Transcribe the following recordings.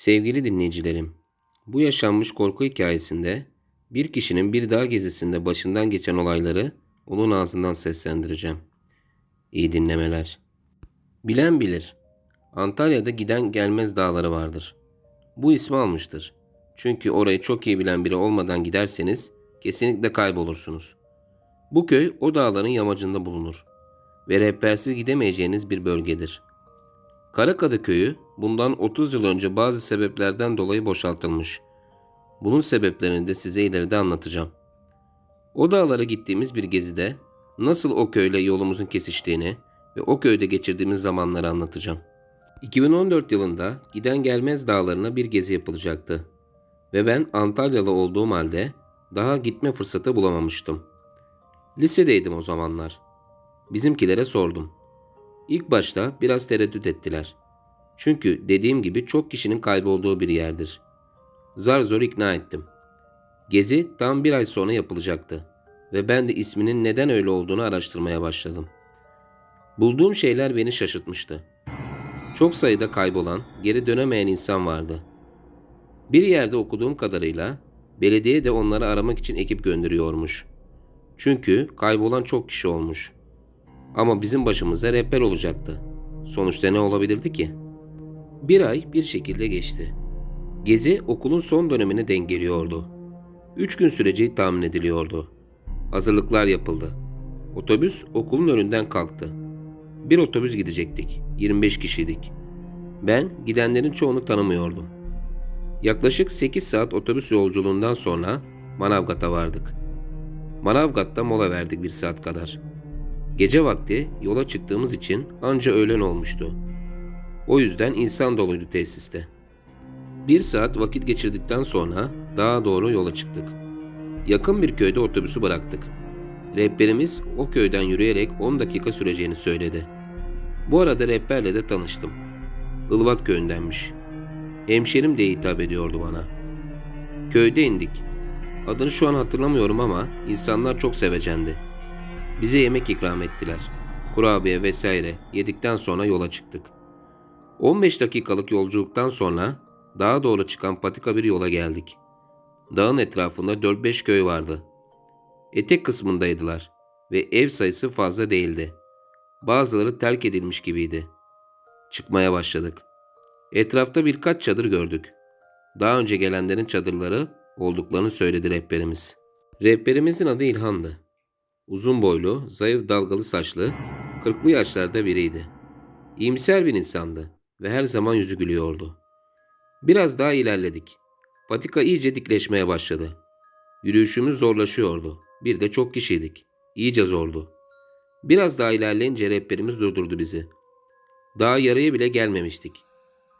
Sevgili dinleyicilerim, bu yaşanmış korku hikayesinde bir kişinin bir dağ gezisinde başından geçen olayları onun ağzından seslendireceğim. İyi dinlemeler. Bilen bilir. Antalya'da giden gelmez dağları vardır. Bu ismi almıştır. Çünkü orayı çok iyi bilen biri olmadan giderseniz kesinlikle kaybolursunuz. Bu köy o dağların yamacında bulunur ve rehbersiz gidemeyeceğiniz bir bölgedir. Karakadı köyü bundan 30 yıl önce bazı sebeplerden dolayı boşaltılmış. Bunun sebeplerini de size ileride anlatacağım. O dağlara gittiğimiz bir gezide nasıl o köyle yolumuzun kesiştiğini ve o köyde geçirdiğimiz zamanları anlatacağım. 2014 yılında Giden Gelmez dağlarına bir gezi yapılacaktı. Ve ben Antalyalı olduğum halde daha gitme fırsatı bulamamıştım. Lisedeydim o zamanlar. Bizimkilere sordum. İlk başta biraz tereddüt ettiler. Çünkü dediğim gibi çok kişinin kaybolduğu bir yerdir. Zar zor ikna ettim. Gezi tam bir ay sonra yapılacaktı ve ben de isminin neden öyle olduğunu araştırmaya başladım. Bulduğum şeyler beni şaşırtmıştı. Çok sayıda kaybolan, geri dönemeyen insan vardı. Bir yerde okuduğum kadarıyla belediye de onları aramak için ekip gönderiyormuş. Çünkü kaybolan çok kişi olmuş. Ama bizim başımıza rehber olacaktı. Sonuçta ne olabilirdi ki? Bir ay bir şekilde geçti. Gezi okulun son dönemine denk geliyordu. Üç gün süreceği tahmin ediliyordu. Hazırlıklar yapıldı. Otobüs okulun önünden kalktı. Bir otobüs gidecektik. 25 kişiydik. Ben gidenlerin çoğunu tanımıyordum. Yaklaşık 8 saat otobüs yolculuğundan sonra Manavgat'a vardık. Manavgat'ta mola verdik bir saat kadar. Gece vakti yola çıktığımız için anca öğlen olmuştu. O yüzden insan doluydu tesiste. Bir saat vakit geçirdikten sonra dağa doğru yola çıktık. Yakın bir köyde otobüsü bıraktık. Rehberimiz o köyden yürüyerek 10 dakika süreceğini söyledi. Bu arada rehberle de tanıştım. Ilvat köyündenmiş. Hemşerim diye hitap ediyordu bana. Köyde indik. Adını şu an hatırlamıyorum ama insanlar çok sevecendi. Bize yemek ikram ettiler. Kurabiye vesaire yedikten sonra yola çıktık. 15 dakikalık yolculuktan sonra dağa doğru çıkan patika bir yola geldik. Dağın etrafında 4-5 köy vardı. Etek kısmındaydılar ve ev sayısı fazla değildi. Bazıları terk edilmiş gibiydi. Çıkmaya başladık. Etrafta birkaç çadır gördük. Daha önce gelenlerin çadırları olduklarını söyledi rehberimiz. Rehberimizin adı İlhan'dı. Uzun boylu, zayıf dalgalı saçlı, kırklı yaşlarda biriydi. İyimser bir insandı ve her zaman yüzü gülüyordu. Biraz daha ilerledik. Patika iyice dikleşmeye başladı. Yürüyüşümüz zorlaşıyordu. Bir de çok kişiydik. İyice zordu. Biraz daha ilerleyince rehberimiz durdurdu bizi. Daha yarıya bile gelmemiştik.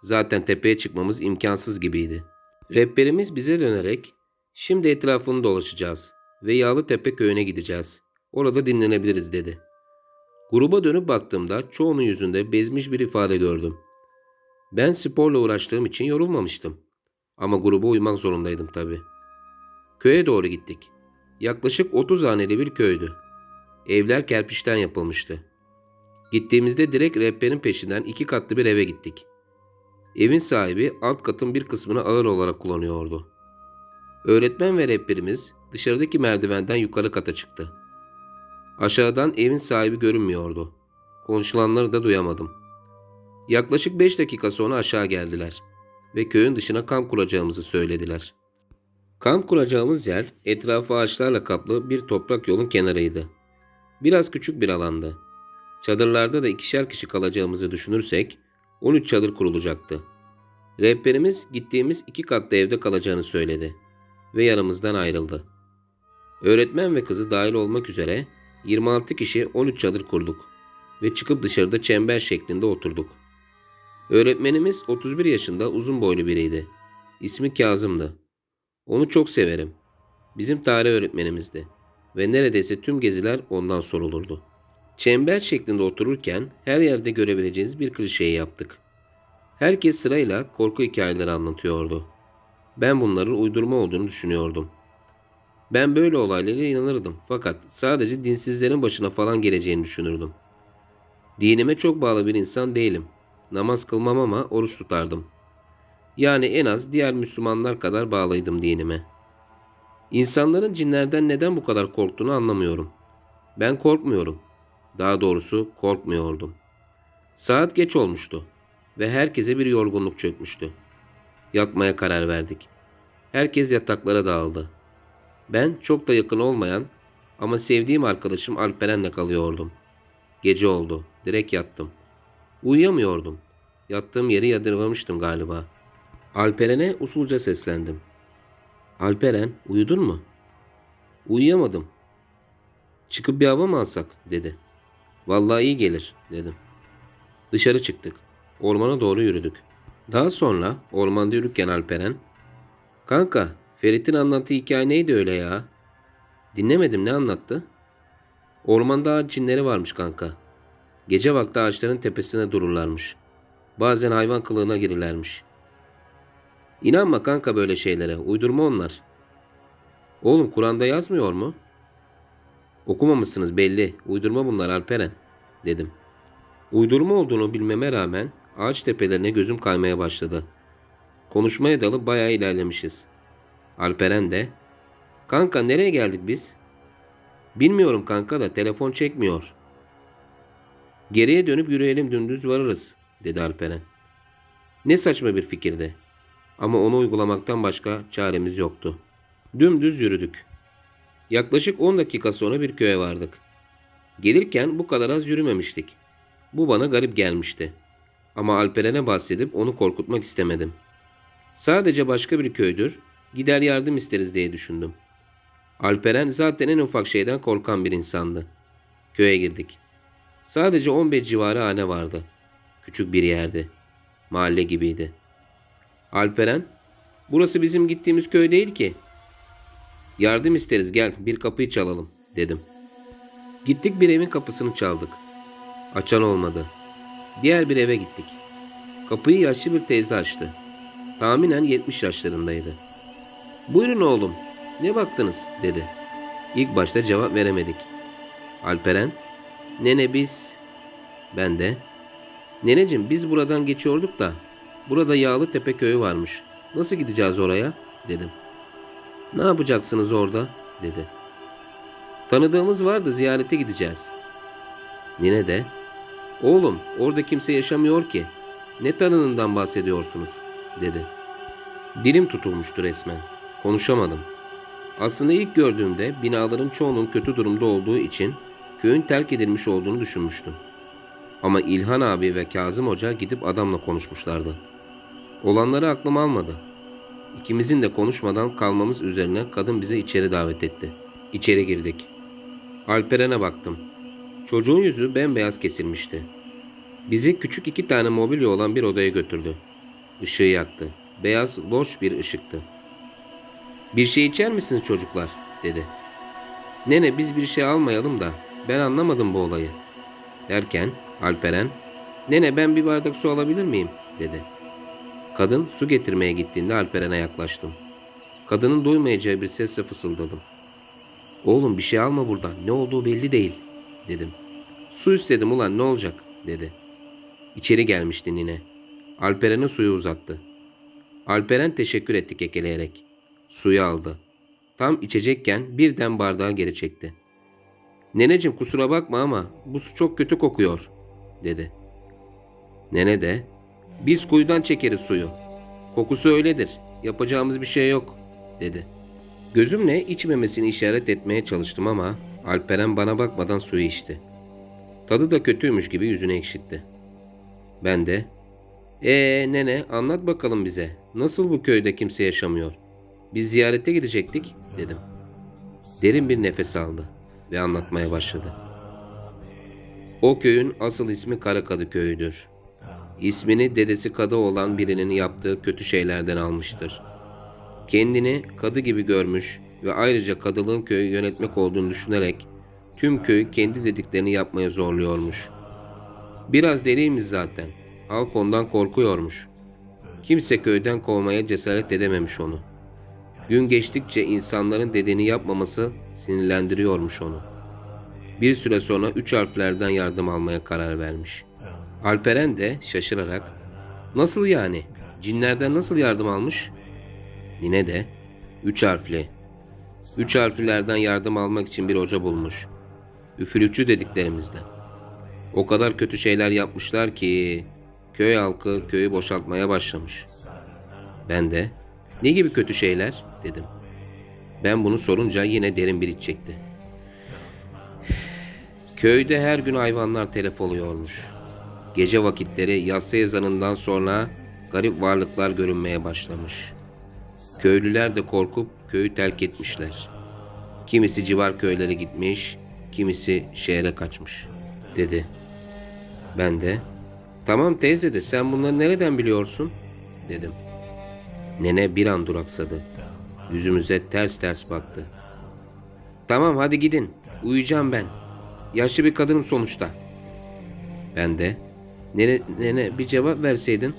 Zaten tepeye çıkmamız imkansız gibiydi. Rehberimiz bize dönerek şimdi etrafını dolaşacağız ve Yağlıtepe köyüne gideceğiz. Orada dinlenebiliriz dedi. Gruba dönüp baktığımda çoğunun yüzünde bezmiş bir ifade gördüm. Ben sporla uğraştığım için yorulmamıştım. Ama gruba uymak zorundaydım tabi. Köye doğru gittik. Yaklaşık 30 haneli bir köydü. Evler kerpiçten yapılmıştı. Gittiğimizde direkt rehberin peşinden iki katlı bir eve gittik. Evin sahibi alt katın bir kısmını ağır olarak kullanıyordu. Öğretmen ve rehberimiz dışarıdaki merdivenden yukarı kata çıktı. Aşağıdan evin sahibi görünmüyordu. Konuşulanları da duyamadım. Yaklaşık 5 dakika sonra aşağı geldiler ve köyün dışına kamp kuracağımızı söylediler. Kamp kuracağımız yer etrafı ağaçlarla kaplı bir toprak yolun kenarıydı. Biraz küçük bir alandı. Çadırlarda da ikişer kişi kalacağımızı düşünürsek 13 çadır kurulacaktı. Rehberimiz gittiğimiz iki katlı evde kalacağını söyledi ve yanımızdan ayrıldı. Öğretmen ve kızı dahil olmak üzere 26 kişi 13 çadır kurduk ve çıkıp dışarıda çember şeklinde oturduk. Öğretmenimiz 31 yaşında uzun boylu biriydi. İsmi Kazım'dı. Onu çok severim. Bizim tarih öğretmenimizdi ve neredeyse tüm geziler ondan sorulurdu. Çember şeklinde otururken her yerde görebileceğiniz bir klişeyi yaptık. Herkes sırayla korku hikayeleri anlatıyordu. Ben bunların uydurma olduğunu düşünüyordum. Ben böyle olaylara inanırdım fakat sadece dinsizlerin başına falan geleceğini düşünürdüm. Dinime çok bağlı bir insan değilim. Namaz kılmam ama oruç tutardım. Yani en az diğer Müslümanlar kadar bağlıydım dinime. İnsanların cinlerden neden bu kadar korktuğunu anlamıyorum. Ben korkmuyorum. Daha doğrusu korkmuyordum. Saat geç olmuştu ve herkese bir yorgunluk çökmüştü. Yatmaya karar verdik. Herkes yataklara dağıldı. Ben çok da yakın olmayan ama sevdiğim arkadaşım Alperen'le kalıyordum. Gece oldu. Direkt yattım. Uyuyamıyordum. Yattığım yeri yadırgamıştım galiba. Alperen'e usulca seslendim. Alperen, uyudun mu? Uyuyamadım. Çıkıp bir hava mı alsak? dedi. Vallahi iyi gelir, dedim. Dışarı çıktık. Ormana doğru yürüdük. Daha sonra ormanda yürürken Alperen, Kanka, Ferit'in anlattığı hikaye neydi öyle ya? Dinlemedim ne anlattı? Ormanda cinleri varmış kanka. Gece vakti ağaçların tepesine dururlarmış. Bazen hayvan kılığına girirlermiş. İnanma kanka böyle şeylere. Uydurma onlar. Oğlum Kur'an'da yazmıyor mu? Okumamışsınız belli. Uydurma bunlar Alperen. Dedim. Uydurma olduğunu bilmeme rağmen ağaç tepelerine gözüm kaymaya başladı. Konuşmaya dalıp bayağı ilerlemişiz. Alperen de Kanka nereye geldik biz? Bilmiyorum kanka da telefon çekmiyor. Geriye dönüp yürüyelim dümdüz varırız dedi Alperen. Ne saçma bir fikirdi. Ama onu uygulamaktan başka çaremiz yoktu. Dümdüz yürüdük. Yaklaşık 10 dakika sonra bir köye vardık. Gelirken bu kadar az yürümemiştik. Bu bana garip gelmişti. Ama Alperen'e bahsedip onu korkutmak istemedim. Sadece başka bir köydür, gider yardım isteriz diye düşündüm. Alperen zaten en ufak şeyden korkan bir insandı. Köye girdik. Sadece 15 civarı hane vardı. Küçük bir yerdi. Mahalle gibiydi. Alperen, burası bizim gittiğimiz köy değil ki. Yardım isteriz gel bir kapıyı çalalım dedim. Gittik bir evin kapısını çaldık. Açan olmadı. Diğer bir eve gittik. Kapıyı yaşlı bir teyze açtı. Tahminen 70 yaşlarındaydı. Buyurun oğlum. Ne baktınız? dedi. İlk başta cevap veremedik. Alperen, nene biz... Ben de, neneciğim biz buradan geçiyorduk da burada Yağlı Tepe köyü varmış. Nasıl gideceğiz oraya? dedim. Ne yapacaksınız orada? dedi. Tanıdığımız vardı ziyarete gideceğiz. Nine de, oğlum orada kimse yaşamıyor ki. Ne tanınından bahsediyorsunuz? dedi. Dilim tutulmuştu resmen. Konuşamadım. Aslında ilk gördüğümde binaların çoğunun kötü durumda olduğu için köyün terk edilmiş olduğunu düşünmüştüm. Ama İlhan abi ve Kazım Hoca gidip adamla konuşmuşlardı. Olanları aklım almadı. İkimizin de konuşmadan kalmamız üzerine kadın bizi içeri davet etti. İçeri girdik. Alperen'e baktım. Çocuğun yüzü bembeyaz kesilmişti. Bizi küçük iki tane mobilya olan bir odaya götürdü. Işığı yaktı. Beyaz, loş bir ışıktı. Bir şey içer misiniz çocuklar? dedi. Nene biz bir şey almayalım da ben anlamadım bu olayı. Derken Alperen, nene ben bir bardak su alabilir miyim? dedi. Kadın su getirmeye gittiğinde Alperen'e yaklaştım. Kadının duymayacağı bir sesle fısıldadım. Oğlum bir şey alma buradan ne olduğu belli değil dedim. Su istedim ulan ne olacak dedi. İçeri gelmişti nine. Alperen'e suyu uzattı. Alperen teşekkür etti kekeleyerek. Suyu aldı. Tam içecekken birden bardağı geri çekti. Neneciğim kusura bakma ama bu su çok kötü kokuyor dedi. Nene de biz kuyudan çekeriz suyu. Kokusu öyledir. Yapacağımız bir şey yok dedi. Gözümle içmemesini işaret etmeye çalıştım ama Alperen bana bakmadan suyu içti. Tadı da kötüymüş gibi yüzüne ekşitti. Ben de ee nene anlat bakalım bize. Nasıl bu köyde kimse yaşamıyor? Biz ziyarete gidecektik dedim. Derin bir nefes aldı ve anlatmaya başladı. O köyün asıl ismi Karakadı köyüdür. İsmini dedesi kadı olan birinin yaptığı kötü şeylerden almıştır. Kendini kadı gibi görmüş ve ayrıca kadılığın köyü yönetmek olduğunu düşünerek tüm köyü kendi dediklerini yapmaya zorluyormuş. Biraz deliymiş zaten. Halk ondan korkuyormuş. Kimse köyden kovmaya cesaret edememiş onu. Gün geçtikçe insanların dediğini yapmaması sinirlendiriyormuş onu. Bir süre sonra üç harflerden yardım almaya karar vermiş. Alperen de şaşırarak ''Nasıl yani?'' cinlerden nasıl yardım almış? Nine de üç harfli. Üç harflilerden yardım almak için bir hoca bulmuş. Üfürükçü dediklerimizden. O kadar kötü şeyler yapmışlar ki köy halkı köyü boşaltmaya başlamış. Ben de ne gibi kötü şeyler dedim. Ben bunu sorunca yine derin bir iç çekti. Köyde her gün hayvanlar telef oluyormuş. Gece vakitleri yatsı ezanından sonra garip varlıklar görünmeye başlamış. Köylüler de korkup köyü terk etmişler. Kimisi civar köylere gitmiş, kimisi şehre kaçmış, dedi. Ben de, tamam teyze de sen bunları nereden biliyorsun, dedim. Nene bir an duraksadı. Yüzümüze ters ters baktı. Tamam hadi gidin, uyuyacağım ben. Yaşlı bir kadınım sonuçta. Ben de, nene, nene bir cevap verseydin.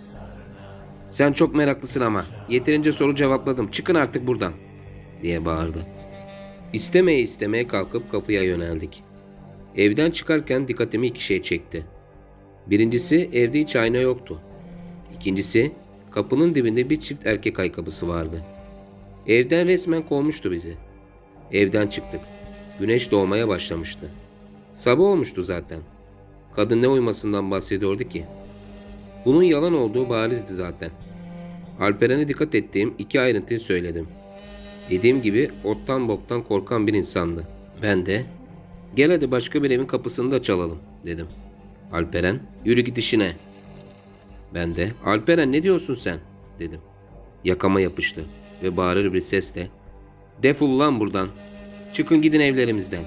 Sen çok meraklısın ama. Yeterince soru cevapladım. Çıkın artık buradan. Diye bağırdı. İstemeye istemeye kalkıp kapıya yöneldik. Evden çıkarken dikkatimi iki şey çekti. Birincisi evde hiç ayna yoktu. İkincisi kapının dibinde bir çift erkek ayakkabısı vardı. Evden resmen kovmuştu bizi. Evden çıktık. Güneş doğmaya başlamıştı. Sabah olmuştu zaten. Kadın ne uyumasından bahsediyordu ki? Bunun yalan olduğu barizdi zaten. Alperen'e dikkat ettiğim iki ayrıntıyı söyledim. Dediğim gibi ottan boktan korkan bir insandı. Ben de gel hadi başka bir evin kapısını da çalalım dedim. Alperen yürü git işine. Ben de Alperen ne diyorsun sen dedim. Yakama yapıştı ve bağırır bir sesle defol lan buradan. Çıkın gidin evlerimizden.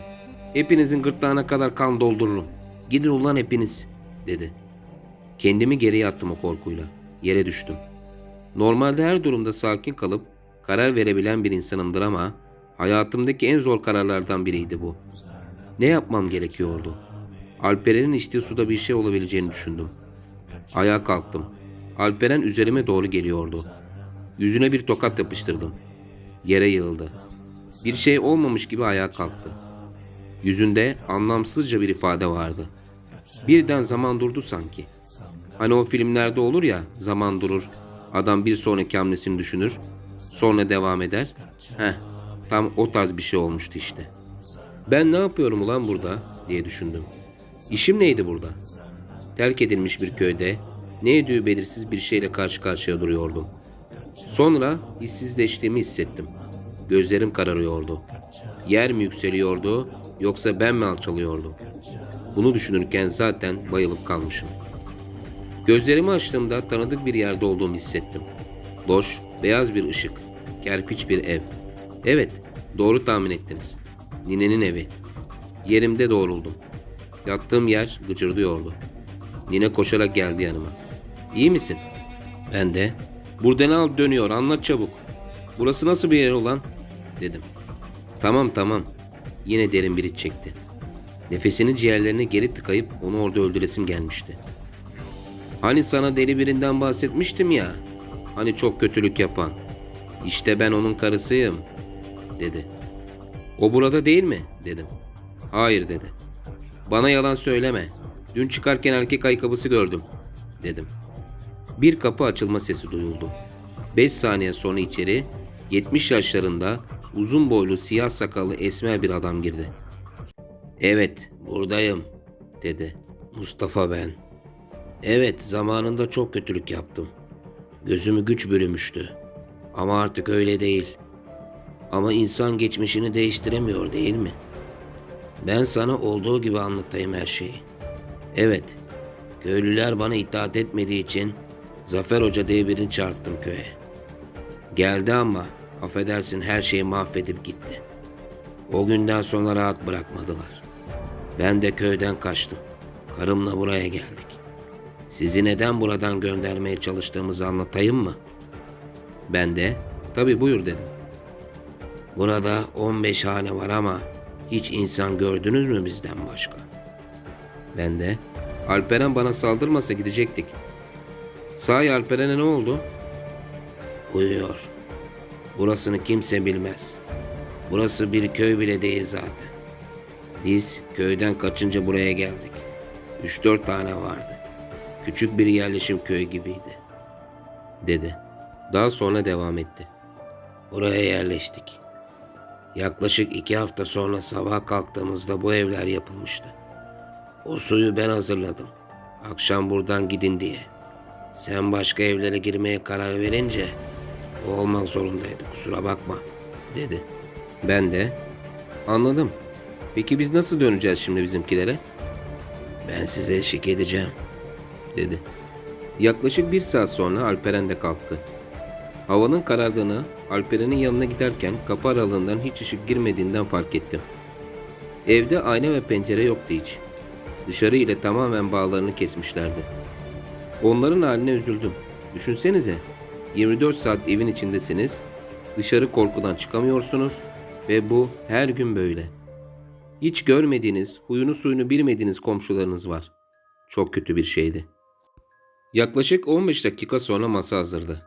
Hepinizin gırtlağına kadar kan doldururum. Gidin ulan hepiniz dedi. Kendimi geriye attım o korkuyla. Yere düştüm. Normalde her durumda sakin kalıp karar verebilen bir insanımdır ama hayatımdaki en zor kararlardan biriydi bu. Ne yapmam gerekiyordu? Alperen'in içtiği suda bir şey olabileceğini düşündüm. Ayağa kalktım. Alperen üzerime doğru geliyordu. Yüzüne bir tokat yapıştırdım. Yere yığıldı. Bir şey olmamış gibi ayağa kalktı. Yüzünde anlamsızca bir ifade vardı. Birden zaman durdu sanki. Hani o filmlerde olur ya zaman durur. Adam bir sonraki hamlesini düşünür. Sonra devam eder. Heh tam o tarz bir şey olmuştu işte. Ben ne yapıyorum ulan burada diye düşündüm. İşim neydi burada? Terk edilmiş bir köyde ne ödüğü belirsiz bir şeyle karşı karşıya duruyordum. Sonra hissizleştiğimi hissettim. Gözlerim kararıyordu. Yer mi yükseliyordu yoksa ben mi alçalıyordum? Bunu düşünürken zaten bayılıp kalmışım. Gözlerimi açtığımda tanıdık bir yerde olduğumu hissettim. Boş, beyaz bir ışık, kerpiç bir ev. Evet, doğru tahmin ettiniz. Ninenin evi. Yerimde doğruldum. Yattığım yer gıcırdıyordu. Nine koşarak geldi yanıma. İyi misin? Ben de. Burada ne al dönüyor anlat çabuk. Burası nasıl bir yer ulan? Dedim. Tamam tamam. Yine derin bir iç çekti. Nefesini ciğerlerine geri tıkayıp onu orada öldüresim gelmişti. Hani sana deli birinden bahsetmiştim ya. Hani çok kötülük yapan. İşte ben onun karısıyım, dedi. O burada değil mi? dedim. Hayır dedi. Bana yalan söyleme. Dün çıkarken erkek ayakkabısı gördüm, dedim. Bir kapı açılma sesi duyuldu. Beş saniye sonra içeri 70 yaşlarında uzun boylu siyah sakallı esmer bir adam girdi. Evet, buradayım, dedi. Mustafa ben. Evet, zamanında çok kötülük yaptım. Gözümü güç bürümüştü. Ama artık öyle değil. Ama insan geçmişini değiştiremiyor değil mi? Ben sana olduğu gibi anlatayım her şeyi. Evet, köylüler bana itaat etmediği için Zafer Hoca diye birini çağırttım köye. Geldi ama affedersin her şeyi mahvedip gitti. O günden sonra rahat bırakmadılar. Ben de köyden kaçtım. Karımla buraya geldik. Sizi neden buradan göndermeye çalıştığımızı anlatayım mı? Ben de tabi buyur dedim. Burada 15 hane var ama hiç insan gördünüz mü bizden başka? Ben de Alperen bana saldırmasa gidecektik. Sahi Alperen'e ne oldu? Uyuyor. Burasını kimse bilmez. Burası bir köy bile değil zaten. Biz köyden kaçınca buraya geldik. Üç dört tane vardı. Küçük bir yerleşim köyü gibiydi. dedi. Daha sonra devam etti. Buraya yerleştik. Yaklaşık iki hafta sonra sabah kalktığımızda bu evler yapılmıştı. O suyu ben hazırladım. Akşam buradan gidin diye. Sen başka evlere girmeye karar verince o olmak zorundaydı kusura bakma dedi. Ben de anladım. Peki biz nasıl döneceğiz şimdi bizimkilere? Ben size eşlik edeceğim dedi. Yaklaşık bir saat sonra Alperen de kalktı. Havanın karardığını Alperen'in yanına giderken kapı aralığından hiç ışık girmediğinden fark ettim. Evde ayna ve pencere yoktu hiç. Dışarı ile tamamen bağlarını kesmişlerdi. Onların haline üzüldüm. Düşünsenize, 24 saat evin içindesiniz, dışarı korkudan çıkamıyorsunuz ve bu her gün böyle. Hiç görmediğiniz, huyunu suyunu bilmediğiniz komşularınız var. Çok kötü bir şeydi. Yaklaşık 15 dakika sonra masa hazırdı.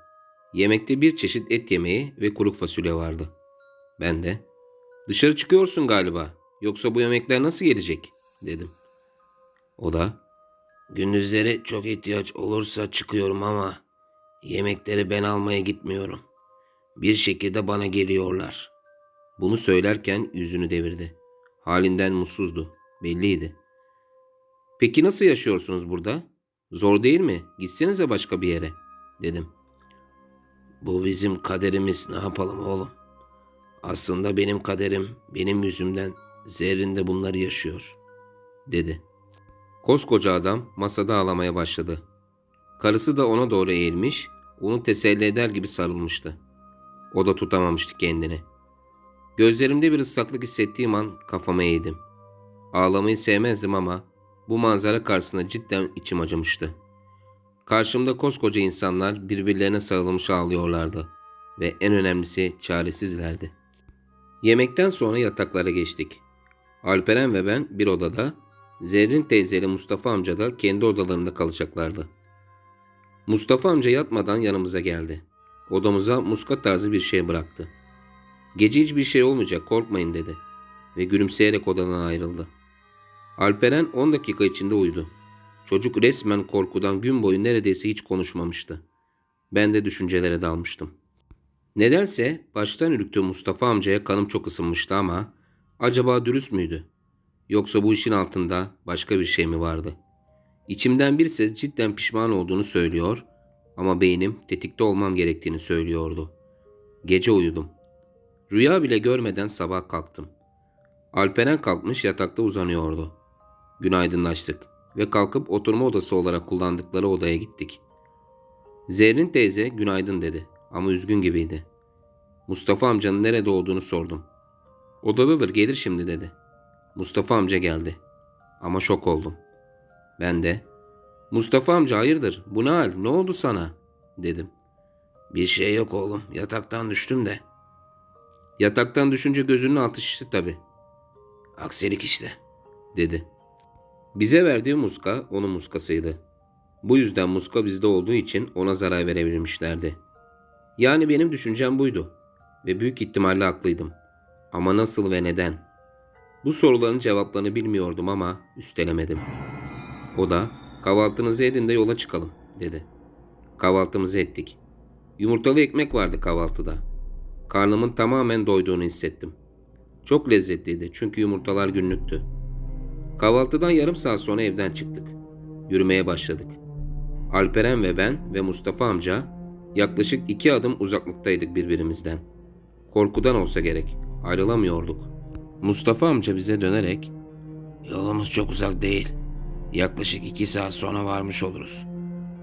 Yemekte bir çeşit et yemeği ve kuru fasulye vardı. Ben de, dışarı çıkıyorsun galiba, yoksa bu yemekler nasıl gelecek, dedim. O da, gündüzleri çok ihtiyaç olursa çıkıyorum ama yemekleri ben almaya gitmiyorum. Bir şekilde bana geliyorlar. Bunu söylerken yüzünü devirdi. Halinden mutsuzdu, belliydi. Peki nasıl yaşıyorsunuz burada? Zor değil mi? Gitsenize başka bir yere, dedim. Bu bizim kaderimiz ne yapalım oğlum? Aslında benim kaderim benim yüzümden Zerrin de bunları yaşıyor, dedi. Koskoca adam masada ağlamaya başladı. Karısı da ona doğru eğilmiş, onu teselli eder gibi sarılmıştı. O da tutamamıştı kendini. Gözlerimde bir ıslaklık hissettiğim an kafama eğdim. Ağlamayı sevmezdim ama bu manzara karşısında cidden içim acımıştı. Karşımda koskoca insanlar birbirlerine sarılmış ağlıyorlardı ve en önemlisi çaresizlerdi. Yemekten sonra yataklara geçtik. Alperen ve ben bir odada, Zerrin teyze ile Mustafa amca da kendi odalarında kalacaklardı. Mustafa amca yatmadan yanımıza geldi. Odamıza muska tarzı bir şey bıraktı. Gece hiçbir şey olmayacak korkmayın dedi ve gülümseyerek odadan ayrıldı. Alperen 10 dakika içinde uyudu. Çocuk resmen korkudan gün boyu neredeyse hiç konuşmamıştı. Ben de düşüncelere dalmıştım. Nedense baştan ürktüğüm Mustafa amcaya kanım çok ısınmıştı ama acaba dürüst müydü? Yoksa bu işin altında başka bir şey mi vardı? İçimden bir ses cidden pişman olduğunu söylüyor ama beynim tetikte olmam gerektiğini söylüyordu. Gece uyudum. Rüya bile görmeden sabah kalktım. Alperen kalkmış yatakta uzanıyordu. Günaydınlaştık ve kalkıp oturma odası olarak kullandıkları odaya gittik. Zerrin teyze günaydın dedi ama üzgün gibiydi. Mustafa amcanın nerede olduğunu sordum. Odadadır gelir şimdi dedi. Mustafa amca geldi. Ama şok oldum. Ben de Mustafa amca hayırdır bu ne hal ne oldu sana dedim. Bir şey yok oğlum yataktan düştüm de. Yataktan düşünce gözünün altı şişti tabi. Aksilik işte dedi. Bize verdiği muska onun muskasıydı. Bu yüzden muska bizde olduğu için ona zarar verebilmişlerdi. Yani benim düşüncem buydu. Ve büyük ihtimalle haklıydım. Ama nasıl ve neden? Bu soruların cevaplarını bilmiyordum ama üstelemedim. O da kahvaltınızı edin de yola çıkalım dedi. Kahvaltımızı ettik. Yumurtalı ekmek vardı kahvaltıda. Karnımın tamamen doyduğunu hissettim. Çok lezzetliydi çünkü yumurtalar günlüktü. Kahvaltıdan yarım saat sonra evden çıktık. Yürümeye başladık. Alperen ve ben ve Mustafa amca yaklaşık iki adım uzaklıktaydık birbirimizden. Korkudan olsa gerek. Ayrılamıyorduk. Mustafa amca bize dönerek Yolumuz çok uzak değil. Yaklaşık iki saat sonra varmış oluruz.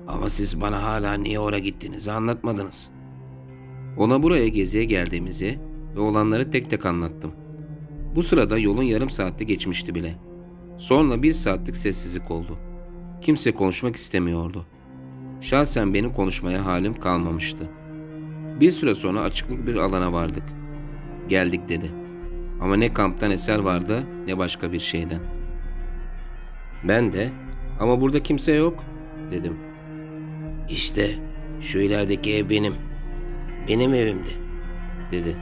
Ama siz bana hala niye oraya gittiğinizi anlatmadınız. Ona buraya geziye geldiğimizi ve olanları tek tek anlattım. Bu sırada yolun yarım saati geçmişti bile. Sonra bir saatlik sessizlik oldu. Kimse konuşmak istemiyordu. Şahsen benim konuşmaya halim kalmamıştı. Bir süre sonra açıklık bir alana vardık. Geldik dedi. Ama ne kamptan eser vardı ne başka bir şeyden. Ben de ama burada kimse yok dedim. İşte şu ilerideki ev benim. Benim evimdi dedi.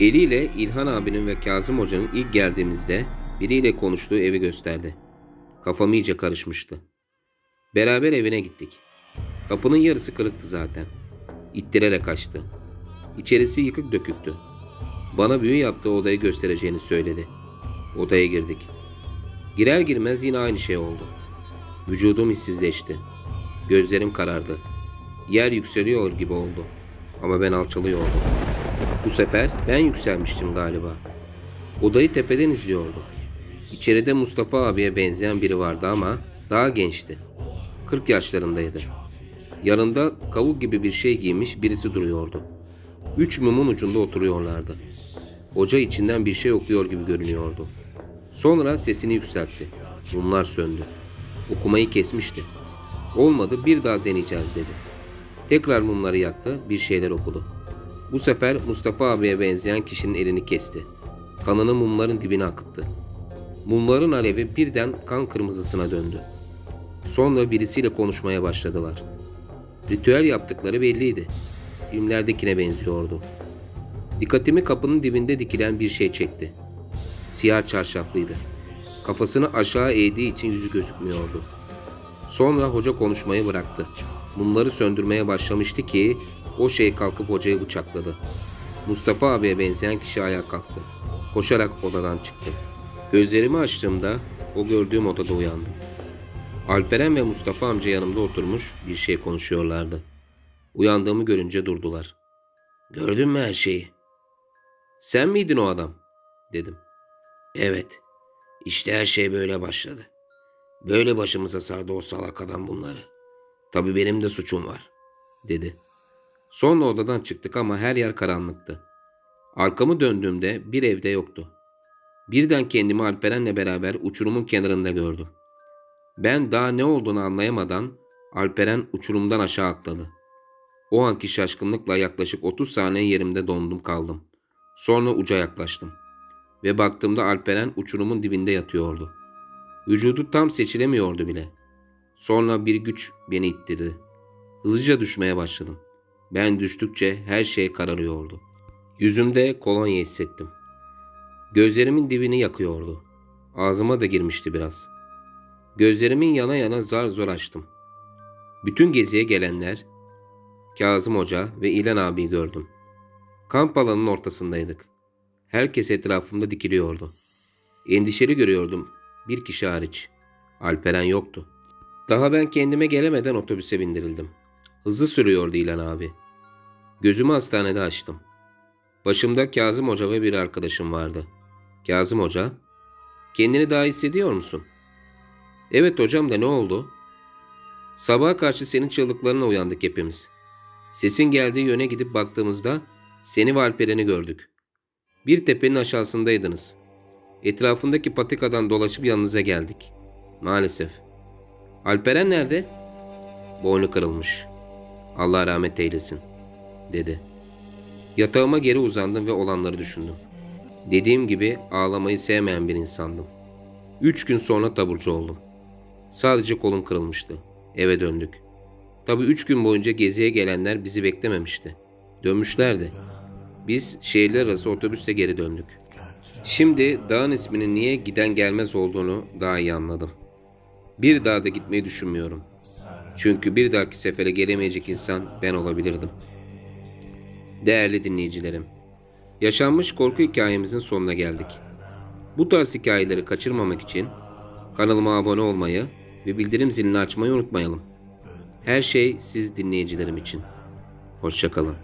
Eliyle İlhan abinin ve Kazım hocanın ilk geldiğimizde biriyle konuştuğu evi gösterdi. Kafam iyice karışmıştı. Beraber evine gittik. Kapının yarısı kırıktı zaten. İttirerek kaçtı. İçerisi yıkık döküktü. Bana büyü yaptığı odayı göstereceğini söyledi. Odaya girdik. Girer girmez yine aynı şey oldu. Vücudum hissizleşti. Gözlerim karardı. Yer yükseliyor gibi oldu. Ama ben alçalıyordum. Bu sefer ben yükselmiştim galiba. Odayı tepeden izliyordum. İçeride Mustafa abiye benzeyen biri vardı ama daha gençti. 40 yaşlarındaydı. Yanında kavuk gibi bir şey giymiş birisi duruyordu. Üç mumun ucunda oturuyorlardı. Hoca içinden bir şey okuyor gibi görünüyordu. Sonra sesini yükseltti. Mumlar söndü. Okumayı kesmişti. Olmadı bir daha deneyeceğiz dedi. Tekrar mumları yaktı, bir şeyler okudu. Bu sefer Mustafa abiye benzeyen kişinin elini kesti. Kanını mumların dibine akıttı. Mumların alevi birden kan kırmızısına döndü. Sonra birisiyle konuşmaya başladılar. Ritüel yaptıkları belliydi. Filmlerdekine benziyordu. Dikkatimi kapının dibinde dikilen bir şey çekti. Siyah çarşaflıydı. Kafasını aşağı eğdiği için yüzü gözükmüyordu. Sonra hoca konuşmayı bıraktı. Mumları söndürmeye başlamıştı ki o şey kalkıp hocayı bıçakladı. Mustafa abiye benzeyen kişi ayağa kalktı. Koşarak odadan çıktı. Gözlerimi açtığımda o gördüğüm odada uyandım. Alperen ve Mustafa amca yanımda oturmuş bir şey konuşuyorlardı. Uyandığımı görünce durdular. Gördün mü her şeyi? Sen miydin o adam? Dedim. Evet. İşte her şey böyle başladı. Böyle başımıza sardı o salak adam bunları. Tabii benim de suçum var. Dedi. Sonra odadan çıktık ama her yer karanlıktı. Arkamı döndüğümde bir evde yoktu. Birden kendimi Alperen'le beraber uçurumun kenarında gördüm. Ben daha ne olduğunu anlayamadan Alperen uçurumdan aşağı atladı. O anki şaşkınlıkla yaklaşık 30 saniye yerimde dondum kaldım. Sonra uca yaklaştım. Ve baktığımda Alperen uçurumun dibinde yatıyordu. Vücudu tam seçilemiyordu bile. Sonra bir güç beni ittirdi. Hızlıca düşmeye başladım. Ben düştükçe her şey kararıyordu. Yüzümde kolonya hissettim. Gözlerimin dibini yakıyordu. Ağzıma da girmişti biraz. Gözlerimin yana yana zar zor açtım. Bütün geziye gelenler, Kazım Hoca ve İlan abi gördüm. Kamp alanının ortasındaydık. Herkes etrafımda dikiliyordu. Endişeli görüyordum, bir kişi hariç. Alperen yoktu. Daha ben kendime gelemeden otobüse bindirildim. Hızlı sürüyordu İlan abi. Gözümü hastanede açtım. Başımda Kazım Hoca ve bir arkadaşım vardı. Kazım Hoca, kendini daha hissediyor musun? Evet hocam da ne oldu? Sabaha karşı senin çığlıklarına uyandık hepimiz. Sesin geldiği yöne gidip baktığımızda seni ve Alperen'i gördük. Bir tepenin aşağısındaydınız. Etrafındaki patikadan dolaşıp yanınıza geldik. Maalesef. Alperen nerede? Boynu kırılmış. Allah rahmet eylesin, dedi. Yatağıma geri uzandım ve olanları düşündüm. Dediğim gibi ağlamayı sevmeyen bir insandım. Üç gün sonra taburcu oldum. Sadece kolum kırılmıştı. Eve döndük. Tabi üç gün boyunca geziye gelenler bizi beklememişti. Dönmüşlerdi. Biz şehirler arası otobüste geri döndük. Şimdi dağın isminin niye giden gelmez olduğunu daha iyi anladım. Bir daha da gitmeyi düşünmüyorum. Çünkü bir dahaki sefere gelemeyecek insan ben olabilirdim. Değerli dinleyicilerim, yaşanmış korku hikayemizin sonuna geldik. Bu tarz hikayeleri kaçırmamak için kanalıma abone olmayı ve bildirim zilini açmayı unutmayalım. Her şey siz dinleyicilerim için. Hoşçakalın.